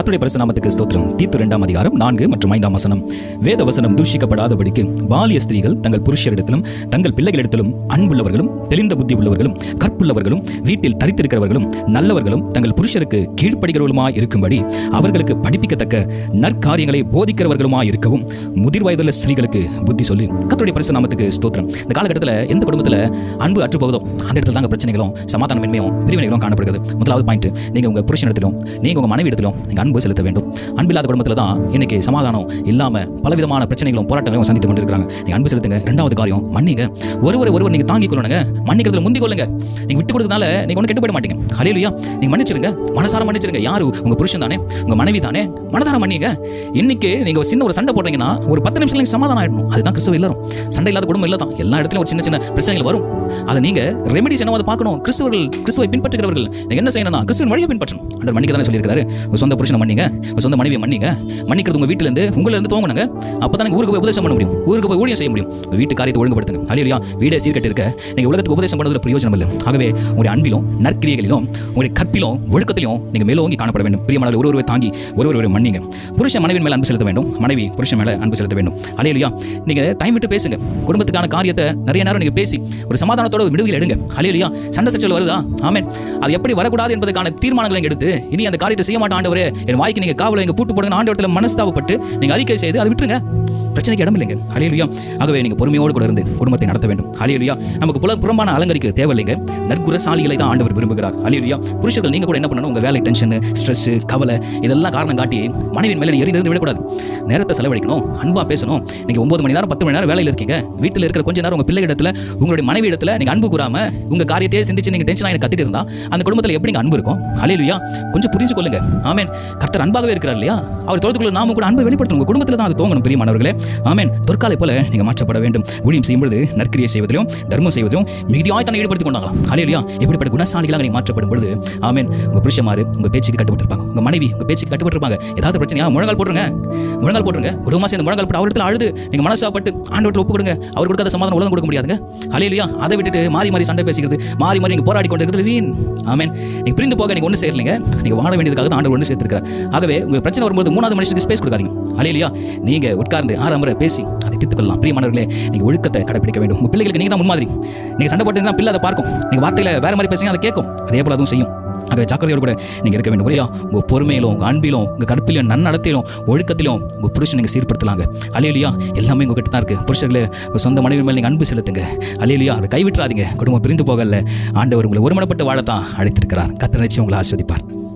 கத்துடைய பரிசு நாமத்துக்கு ஸ்தோத்திரம். தீத்து ரெண்டாம் அதிகாரம் நான்கு மற்றும் ஐந்தாம் வசனம். வேத வசனம் தூஷிக்கப்படாதபடிக்கு பாலிய ஸ்திரீகள் தங்கள் புருஷரிடத்திலும் தங்கள் பிள்ளைகளிடத்திலும் அன்புள்ளவர்களும் தெளிந்த புத்தி உள்ளவர்களும் கற்புள்ளவர்களும் வீட்டில் தரித்திருக்கிறவர்களும் நல்லவர்களும் தங்கள் புருஷருக்கு கீழ்ப்படுகிறவர்களுமாய் இருக்கும்படி அவர்களுக்கு படிப்பிக்கத்தக்க நற்காரியங்களை போதிக்கிறவர்களுமாய் இருக்கவும் முதிர் வயதுள்ள ஸ்திரீகளுக்கு புத்தி சொல்லி கத்துடைய பரிசு நாமத்துக்கு ஸ்தோத்திரம். இந்த காலகட்டத்தில் எந்த குடும்பத்தில் அன்பு அற்று போகுதோ அந்த இடத்துல தாங்க பிரச்சனைகளும் சமாதானமின்மையும் பிரிவினைகளும் காணப்படுகிறது. முதலாவது பாயிண்ட் நீங்கள் உங்கள் புருஷன் இடத்திலும் நீங்கள் உங்கள் மனைவி இடத்திலும் நீங்கள் அன்பு செலுத்த வேண்டும். அன்பில்லாத குடும்பத்தில் தான் இன்னைக்கு சமாதானம் இல்லாம பலவிதமான பிரச்சனைகளும் போராட்டங்களும் சந்தித்து கொண்டிருக்காங்க நீங்க அன்பு செலுத்துங்க. ரெண்டாவது காரியம் மன்னிங்க. ஒருவரை ஒருவர் நீங்க தாங்கிக் கொள்ளணுங்க. மன்னிக்கிறதுல முந்தி கொள்ளுங்க. நீங்க விட்டு கொடுத்ததுனால நீங்க ஒன்றும் கெட்டு போயிட மாட்டீங்க. அலையிலையா நீங்கள் மன்னிச்சிருங்க. மனசார மன்னிச்சிருங்க. யாரு? உங்க புருஷன் தானே. உங்க மனைவி தானே. மனதார மன்னிங்க. இன்னைக்கு நீங்க ஒரு சின்ன ஒரு சண்டை போடுறீங்கன்னா ஒரு பத்து நிமிஷம் நீங்கள் சமாதானம் ஆகிடணும் அதுதான் கிறிஸ்துவ எல்லாரும். சண்டை இல்லாத குடும்பம் இல்லை தான் எல்லா இடத்துலயும் ஒரு சின்ன சின்ன பிரச்சனைகள் வரும். அதை நீங்க ரெமெடிஸ் என்னவாது பார்க்கணும். கிறிஸ்துவர்கள் கிறிஸ்துவை பின்பற்றுகிறவர்கள். நீங்க என்ன செய்யணும்னா கிறிஸ்துவின் வழியை பின்பற்றணும். அந்த மன்னிக்க தானே சொல்லியிருக்காரு உங்க சொந்த புருஷன் மன்னிங்க. உங்க சொந்த மனைவியை மன்னிங்க. மன்னிக்கிறது உங்க வீட்டுல இருந்து உங்கள இருந்து தான் அப்பதான் ஊருக்கு போய் உபதேசம் பண்ண முடியும். ஊருக்கு போய் ஊழியம் செய்ய முடியும். வீட்டு காரியத்தை ஒழுங்குபடுத்துங்க. ஹalleluya. வீடே சீர்கட்டு இருக்க நீங்கள் உலகத்துக்கு உபதேசம் பண்ணதுல பிரயோஜனம் இல்லை. ஆகவே உங்களுடைய அன்பிலும் நற்கிரியைகளிலும் உங்களுடைய கற்பிலும் ஒழுக்கத்திலும் நீங்கள் மேலோங்கி காணப்பட வேண்டும். பிரியமான ஒரு ஒருவரை தாங்கி ஒரு ஒருவரை மன்னிங்க. புருஷன் மனைவின் மேலே அன்பு செலுத்த வேண்டும். மனைவி புருஷன் மேலே அன்பு செலுத்த வேண்டும். ஹalleluya. நீங்க டைம் விட்டு பேசுங்க. குடும்பத்துக்கான காரியத்தை நிறைய நேரம் நீங்க பேசி ஒரு சமாதானத்தோட விடுதலை எடுங்க. ஹalleluya. சண்டை சச்சல் வருதா? ஆமேன். அது எப்படி வரக்கூடாது என்பதற்கான தீர்மானங்களை எடுத்து இனி அந்த காரியத்தை செய்ய மாட்டேன் ஆண்டவரே என் வாய்க்கு நீங்க காவலை எங்க பூட்டு போடுங்க ஆண்டவரத்தில் மனஸ்தாபப்பட்டு நீங்க அறிக்கை செய்து அதை விட்டுருங்க. பிரச்சனைக்கு இடம் இல்லைங்க ஹalleluya ஆகவே நீங்க பொறுமையோடு கூட இருந்து குடும்பத்தை நடத்த வேண்டும். ஹalleluya நமக்கு புல புறம்பான அலங்கரிக்க தேவையில்லைங்க. நற்குரசாலிகளை தான் ஆண்டவர் விரும்புகிறார். ஹalleluya புருஷர்கள் நீங்க கூட என்ன பண்ணணும்? உங்க வேலை டென்ஷன் ஸ்ட்ரெஸ் கவலை இதெல்லாம் காரணம் காட்டி மனைவியின் மேலே நீ இருந்து விடக்கூடாது. நேரத்தை செலவழிக்கணும் அன்பா பேசணும். நீங்க ஒன்பது மணி நேரம் பத்து மணி நேரம் வேலையில் இருக்கீங்க. வீட்டில் இருக்கிற கொஞ்ச நேரம் உங்க பிள்ளை இடத்துல உங்களுடைய மனைவி இடத்துல நீங்க அன்பு கூறாம உங்க காரியத்தையே சிந்திச்சு நீங்க டென்ஷன் ஆகி கத்திட்டு இருந்தா அந்த குடும்பத்தில் எப்படி அன்பு இருக்கும்? ஹalleluya கொஞ்சம் புரிஞ்சு கொள்ளுங்க ஆமேன் கர்த்தர் அன்பாகவே இருக்கிறார் இல்லையா? அவர் தொழுதுக்குள்ள நாம கூட அன்பை வெளிப்படுத்தணும். உங்க குடும்பத்தில் தான் அது தோங்கணும் பிரியமானவர்களே. ஆமேன். தொற்காலை போல நீங்க மாற்றப்பட வேண்டும். ஊழியம் செய்யும்போது நற்கிரியை செய்வதிலும் தர்மம் செய்வதிலும் மிகுதியாய் தன்னை ஈடுபடுத்திக் கொண்டாங்களாம். ஹalleluya எப்படிப்பட்ட குணசாலிகளாக நீ மாற்றப்படும் பொழுது ஆமேன். உங்க புருஷமாறு உங்க பேச்சுக்கு கட்டுப்பட்டிருப்பாங்க. உங்க மனைவி உங்க பேச்சுக்கு கட்டுப்பட்டிருப்பாங்க. ஏதாவது பிரச்சனையா? முழங்கால் போட்டுருங்க. முழங்கால் போட்டுருங்க. குடும்பமா சேர்ந்து முழங்கால் போட்டு அவர்கிட்ட அழுது நீங்க மனசாப்பட்டு ஆண்டவர்கிட்ட ஒப்பு கொடுங்க. அவர் கொடுக்காத சமாதானம் உலகம் கொடுக்க முடியாதுங்க. அலையிலையா அதை விட்டுட்டு மாறி மாறி சண்டை பேசிக்கிறது மாறி மாறி நீங்க போராடி கொண்டு இருக்கிறது வீண் ஆமேன். நீங்க பிரிந்து போக நீங்க ஒன்று சேரலைங்க நீங்க வாழ வேண்டியதுக்காக தான் ஆண்டவர் ஒன்று ஆகவே உங்க பிரச்சனை வரும்போது மூணாவது மனுஷனுக்கு ஸ்பேஸ் கொடுக்காதீங்க. ஹalleluya நீங்க உட்கார்ந்து ஆறாம் முறை பேசி அதை திட்டுக்கொள்ளலாம் பிரியமானவர்களே நீங்க ஒழுக்கத்தை கடைபிடிக்க வேண்டும். உங்க பிள்ளைகளுக்கு நீங்க தான் முன்மாதிரி. நீங்க சண்டை போட்டு பிள்ளை அதை பார்க்கும். நீங்க வார்த்தையில வேற மாதிரி பேசுங்க அதை கேட்கும். அதே போல அதுவும் செய்யும். ஆகவே ஜாக்கிரதையோடு கூட நீங்க இருக்க வேண்டும். இல்லையா உங்க பொறுமையிலும் உங்க அன்பிலும் உங்க கற்பிலும் நன்னடத்திலும் ஒழுக்கத்திலும் உங்க புருஷன் நீங்க சீர்படுத்தலாங்க. அலையிலியா எல்லாமே உங்ககிட்ட தான் இருக்கு. புருஷர்களே உங்க சொந்த மனைவி மேல் நீங்க அன்பு செலுத்துங்க. அலையிலியா அதை கைவிட்டுறாதீங்க. குடும்பம் பிரிந்து போகல ஆண்டவர் உங்களை ஒருமனப்பட்டு வாழத்தான் அழைத்திருக்கிறார். கத்திர நிச்சயம் உங்களை ஆஸ்வதிப்பார்